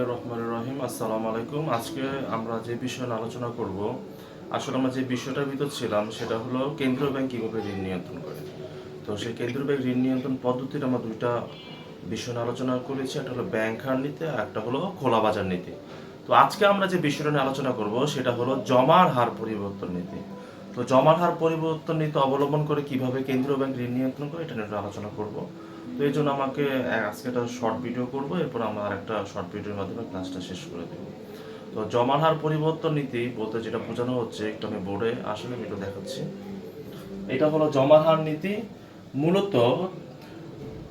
বিসমিল্লাহ রহমান রহিম। আসসালামু আলাইকুম। আজকে আমরা যে বিষয় নিয়ে আলোচনা করব, আসলে আমরা যে বিষয়টার ভিতর ছিলাম সেটা হলো কেন্দ্রীয় ব্যাংক কীভাবে ঋণ নিয়ন্ত্রণ করে। তো সেই কেন্দ্রীয় ব্যাংক ঋণ নিয়ন্ত্রণ পদ্ধতির আমরা দুইটা বিষয় নিয়ে আলোচনা করেছি। একটা হলো ব্যাংক হার নীতি আর একটা হলো খোলা বাজার নীতি। তো আজকে আমরা যে বিষয়টা নিয়ে আলোচনা করব, সেটা হলো জমার হার পরিবর্তন নীতি। তো জমার হার পরিবর্তন নীতি অবলম্বন করে কীভাবে কেন্দ্রীয় ব্যাংক ঋণ নিয়ন্ত্রণ করে, এটা নিয়ে আলোচনা করব। তো এই জন্য আমাকে আজকে একটা শর্ট ভিডিও করব, এরপর আমরা আরেকটা শর্ট ভিডিওর মাধ্যমে ক্লাসটা শেষ করে দেব। তো জমার হার পরিবর্তন নীতি বলতে যেটা বোঝানো হচ্ছে, একটু আমি বোর্ডে আসলে একটু দেখাচ্ছি। এটা হলো জমার হার নীতি। মূলত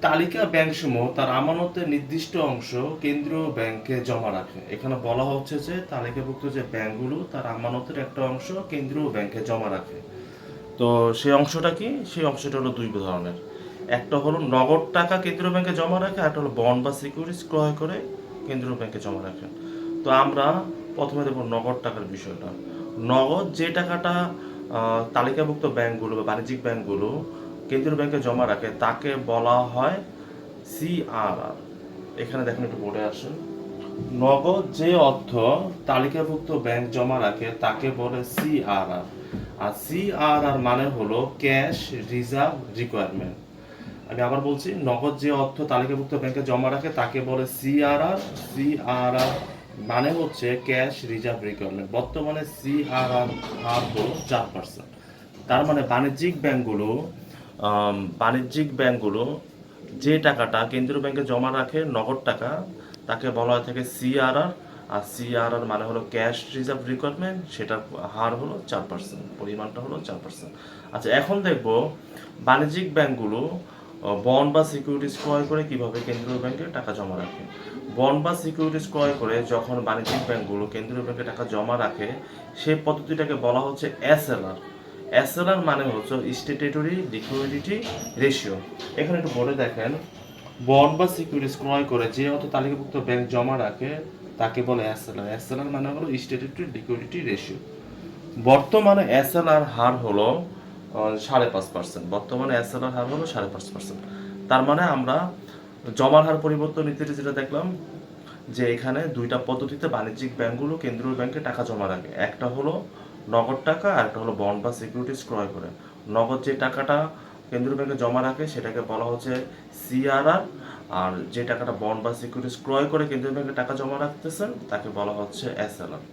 তালিকা ব্যাংক সমূহ তার আমানতের নির্দিষ্ট অংশ কেন্দ্রীয় ব্যাংকে জমা রাখে। এখানে বলা হচ্ছে যে তালিকাভুক্ত যে ব্যাংকগুলো, তার আমানতের একটা অংশ কেন্দ্রীয় ব্যাংকে জমা রাখে। তো সেই অংশটা কি? সেই অংশটা হলো দুই ধরনের। একটা হলো নগদ টাকা কেন্দ্রীয় ব্যাংকে জমা রাখে একটা হলো বন্ড বা সিকিউরিটিজ ক্রয় করে কেন্দ্রীয় ব্যাংকে জমা রাখে। তো আমরা প্রথমে দেখব নগদ টাকার বিষয়টা। নগদ যে টাকাটা তালিকাভুক্ত ব্যাংকগুলো বা বাণিজ্যিক ব্যাংকগুলো কেন্দ্রীয় ব্যাংকে জমা রাখে, তাকে বলা হয় সিআরআর। এখানে দেখুন একটু বোর্ডে আসেন। নগদ যে অর্থ তালিকাভুক্ত ব্যাংক জমা রাখে, তাকে বলে সিআরআর। আর সিআরআর মানে হলো ক্যাশ রিজার্ভ রিকোয়ারমেন্ট। আমি আবার বলছি, নগদ যে অর্থ তালিকাভুক্ত ব্যাংকে জমা রাখে, তাকে বলে সিআরআর। সিআরআর মানে হচ্ছে ক্যাশ রিজার্ভ রিকোয়ারমেন্ট। বর্তমানে সিআরআর হার হলো চার পার্সেন্ট। তার মানে বাণিজ্যিক ব্যাংকগুলো বাণিজ্যিক ব্যাংকগুলো যে টাকাটা কেন্দ্রীয় ব্যাংকে জমা রাখে, নগদ টাকা, তাকে বলা হয় থাকে সিআরআর। আর সিআরআর মানে হলো ক্যাশ রিজার্ভ রিকোয়ারমেন্ট, সেটার হার হলো চার পার্সেন্ট, পরিমাণটা হলো চার পার্সেন্ট। আচ্ছা এখন দেখব বাণিজ্যিক ব্যাংকগুলো বন্ড বা সিকিউরিটিজ ক্রয় করে কীভাবে কেন্দ্রীয় ব্যাংকে টাকা জমা রাখে? বন্ড বা সিকিউরিটিজ ক্রয় করে যখন বাণিজ্যিক ব্যাংকগুলো কেন্দ্রীয় ব্যাংকে টাকা জমা রাখে, সেই পদ্ধতিটাকে বলা হচ্ছে এসএলআর। এসএলআর মানে হচ্ছে স্টেটেটরি লিকুইডিটি রেশিও। এখানে একটু বলে দেখেন বন্ড বা সিকিউরিটিজ ক্রয় করে যে অর্থ তালিকাভুক্ত ব্যাংক জমা রাখে, তাকে বলে এসএলআর। এসএলআর মানে হলো স্টেটেটরি লিকুইডিটি রেশিও। বর্তমানে এসএলআর হার হলো সাড়ে পাঁচ পার্সেন্ট বর্তমানে এসএলআর হার হলো সাড়ে পাঁচ পার্সেন্ট তার মানে আমরা জমার হার পরিবর্তন নীতিতে যেটা দেখলাম, যে এখানে দুইটা পদ্ধতিতে বাণিজ্যিক ব্যাংকগুলো কেন্দ্রীয় ব্যাংকে টাকা জমা রাখে। একটা হলো নগদ টাকা, আর একটা হলো বন্ড বা সিকিউরিটিজ ক্রয় করে। নগদ যে টাকাটা কেন্দ্রীয় ব্যাংকে জমা রাখে, সেটাকে বলা হচ্ছে সিআরআর আর যে টাকাটা বন্ড বা সিকিউরিটিজ ক্রয় করে কেন্দ্রীয় ব্যাংকে টাকা জমা রাখতেছেন, তাকে বলা হচ্ছে এসএলআর